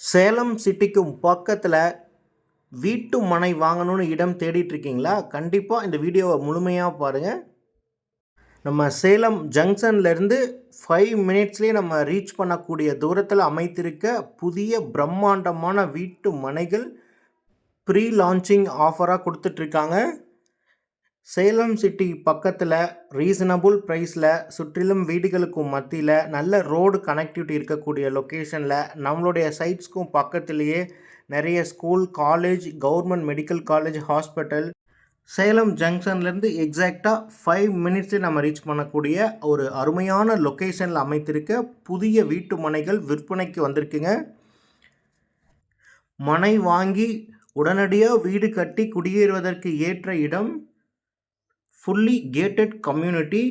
சேலம் சிட்டிக்கும் பக்கத்தில் வீட்டு மனை வாங்கணும்னு இடம் தேடிட்டு இருக்கீங்களா கண்டிப்பாக இந்த வீடியோவை முழுமையாக பாருங்கள் நம்ம சேலம் ஜங்ஷன்லேருந்து ஃபைவ் மினிட்ஸ்லேயே நம்ம ரீச் பண்ணக்கூடிய தூரத்தில் அமைத்திருக்க புதிய பிரம்மாண்டமான வீட்டு மனைகள் ப்ரீ லான்ச்சிங் ஆஃபராக கொடுத்துட்ருக்காங்க சேலம் சிட்டி பக்கத்தில் ரீசனபுள் ப்ரைஸில் சுற்றிலும் வீடுகளுக்கும் மத்தியில் நல்ல ரோடு கனெக்டிவிட்டி இருக்கக்கூடிய லொக்கேஷனில் நம்மளுடைய சைட்ஸ்க்கும் பக்கத்துலேயே நிறைய school college government medical college hospital Salem ஜங்ஷன்லேருந்து எக்ஸாக்டாக ஃபைவ் மினிட்ஸில் நம்ம ரீச் பண்ணக்கூடிய ஒரு அருமையான லொக்கேஷனில் அமைத்திருக்க புதிய வீட்டு மனைகள் விற்பனைக்கு வந்திருக்குங்க. மனை வாங்கி உடனடியாக வீடு கட்டி குடியேறுவதற்கு ஏற்ற இடம் ஃபுல்லி கேட்டட் கம்யூனிட்டி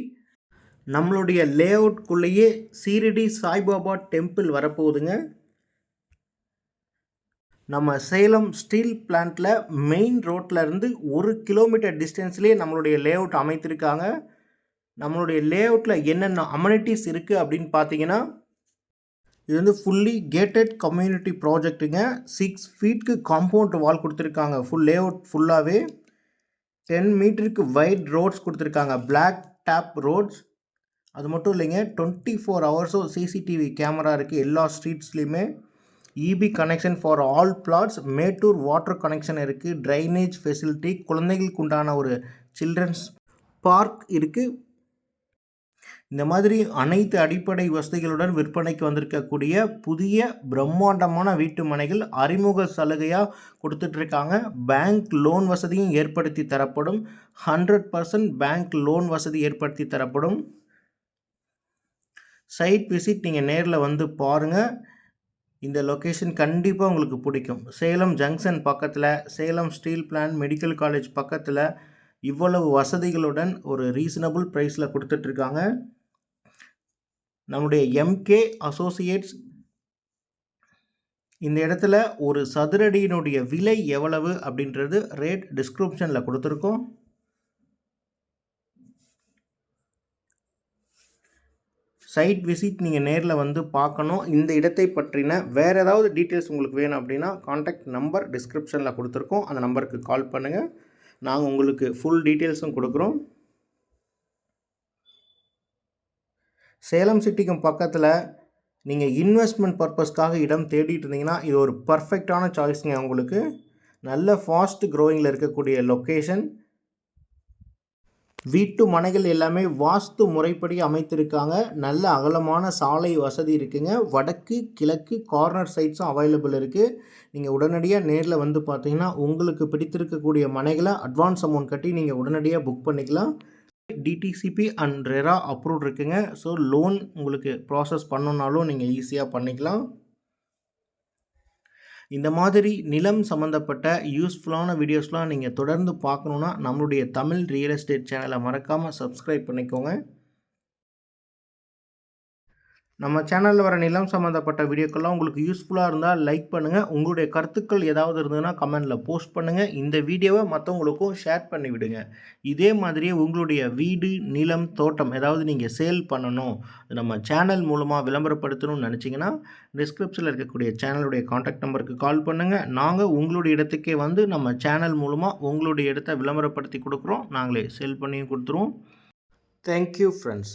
நம்மளுடைய லே அவுட்குள்ளேயே சீரடி சாய்பாபா டெம்பிள் வரப்போகுதுங்க. நம்ம சேலம் ஸ்டீல் பிளான்ட்டில் மெயின் ரோட்டில் இருந்து ஒரு கிலோமீட்டர் டிஸ்டன்ஸ்லேயே நம்மளுடைய லேஅவுட் அமைத்திருக்காங்க. நம்மளுடைய லே அவுட்டில் என்னென்ன அமெனிட்டிஸ் இருக்குது அப்படின்னு பார்த்தீங்கன்னா இது வந்து ஃபுல்லி கேட்டட் கம்யூனிட்டி ப்ராஜெக்ட்டுங்க சிக்ஸ் ஃபீட்க்கு காம்பவுண்ட் வால் கொடுத்துருக்காங்க. ஃபுல் லே அவுட் ஃபுல்லாகவே டென் மீட்டருக்கு வைட் ரோட்ஸ் கொடுத்துருக்காங்க. பிளாக் டேப் ரோட்ஸ் அது மட்டும் இல்லைங்க டுவெண்ட்டி ஃபோர் ஹவர்ஸும் சிசிடிவி கேமரா இருக்குது எல்லா ஸ்ட்ரீட்ஸ்லேயுமே EB connection for all flats Mettur water connection இருக்குது ட்ரைனேஜ் ஃபெசிலிட்டி குழந்தைகளுக்கு உண்டான ஒரு சில்ட்ரன்ஸ் பார்க் இருக்குது இந்த மாதிரி அனைத்து அடிப்படை வசதிகளுடன் விற்பனைக்கு வந்திருக்கக்கூடிய புதிய பிரம்மாண்டமான வீட்டு மனைகள் அறிமுக சலுகையாக கொடுத்துட்ருக்காங்க. பேங்க் லோன் வசதியும் ஏற்படுத்தி தரப்படும். ஹண்ட்ரட் பர்சன்ட் பேங்க் லோன் வசதி ஏற்படுத்தி தரப்படும். சைட் விசிட் நீங்கள் நேரில் வந்து பாருங்கள் இந்த லொக்கேஷன் கண்டிப்பாக உங்களுக்கு பிடிக்கும். சேலம் ஜங்ஷன் பக்கத்தில் Salem steel plant medical college பக்கத்தில் இவ்வளவு வசதிகளுடன் ஒரு ரீசனபிள் ப்ரைஸில் கொடுத்துட்ருக்காங்க. நம்முடைய எம்கே அசோசியேட்ஸ் இந்த இடத்துல ஒரு சதுரடியினுடைய விலை எவ்வளவு அப்படின்றது ரேட் டிஸ்கிரிப்ஷனில் கொடுத்துருக்கோம். சைட் விசிட் நீங்கள் நேரில் வந்து பார்க்கணும். இந்த இடத்தை பற்றின வேறு ஏதாவது டீட்டெயில்ஸ் உங்களுக்கு வேணும் அப்படின்னா காண்டாக்ட் நம்பர் டிஸ்கிரிப்ஷனில் கொடுத்துருக்கோம். அந்த நம்பருக்கு கால் பண்ணுங்கள் நாங்கள் உங்களுக்கு ஃபுல் டீட்டெயில்ஸும் கொடுக்குறோம். சேலம் சிட்டிக்கும் பக்கத்தில் நீங்கள் இன்வெஸ்ட்மெண்ட் பர்பஸ்க்காக இடம் தேடிட்டு இருந்தீங்கன்னா இது ஒரு பர்ஃபெக்டான சாய்ஸுங்க உங்களுக்கு. நல்ல ஃபாஸ்ட் க்ரோயிங்கில் இருக்கக்கூடிய லொக்கேஷன் வீட்டு மனைகள் எல்லாமே வாஸ்து முறைப்படி அமைத்திருக்காங்க. நல்ல அகலமான சாலை வசதி இருக்குங்க. வடக்கு கிழக்கு கார்னர் சைட்ஸும் அவைலபிள் இருக்குது நீங்கள் உடனடியாக நேரில் வந்து பார்த்தீங்கன்னா உங்களுக்கு பிடித்திருக்கக்கூடிய மனைகளை அட்வான்ஸ் அமௌண்ட் கட்டி நீங்கள் உடனடியாக புக் பண்ணிக்கலாம். டிடிசிபி அண்ட் ரெரா அப்ரூவ் இருக்குங்க. ஸோ லோன் உங்களுக்கு ப்ராசஸ் பண்ணணுன்னாலும் நீங்கள் ஈஸியாக பண்ணிக்கலாம். இந்த மாதிரி நிலம் சம்மந்தப்பட்ட யூஸ்ஃபுல்லான வீடியோஸ்லாம் நீங்கள் தொடர்ந்து பார்க்கணுன்னா நம்மளுடைய தமிழ் ரியல் எஸ்டேட் சேனலை மறக்காமல் சப்ஸ்கிரைப் பண்ணிக்கோங்க. நம்ம சேனலில் வர நிலம் சம்மந்தப்பட்ட வீடியோக்கெல்லாம் உங்களுக்கு யூஸ்ஃபுல்லாக இருந்தால் லைக் பண்ணுங்கள் உங்களுடைய கருத்துக்கள் ஏதாவது இருந்ததுன்னா கமெண்டில் போஸ்ட் பண்ணுங்கள் இந்த வீடியோவை மற்றவங்களுக்கும் ஷேர் பண்ணி விடுங்க. இதே மாதிரியே உங்களுடைய வீடு நிலம் தோட்டம் ஏதாவது நீங்கள் சேல் பண்ணணும் நம்ம சேனல் மூலமாக விளம்பரப்படுத்தணும்னு நினச்சிங்கன்னா டிஸ்கிரிப்ஷனில் இருக்கக்கூடிய சேனலுடைய காண்டாக்ட் நம்பருக்கு கால் பண்ணுங்கள் நாங்கள் உங்களுடைய இடத்துக்கே வந்து நம்ம சேனல் மூலமாக உங்களுடைய இடத்த விளம்பரப்படுத்தி கொடுக்குறோம். நாங்களே சேல் பண்ணியும் கொடுத்துருவோம். Thank you friends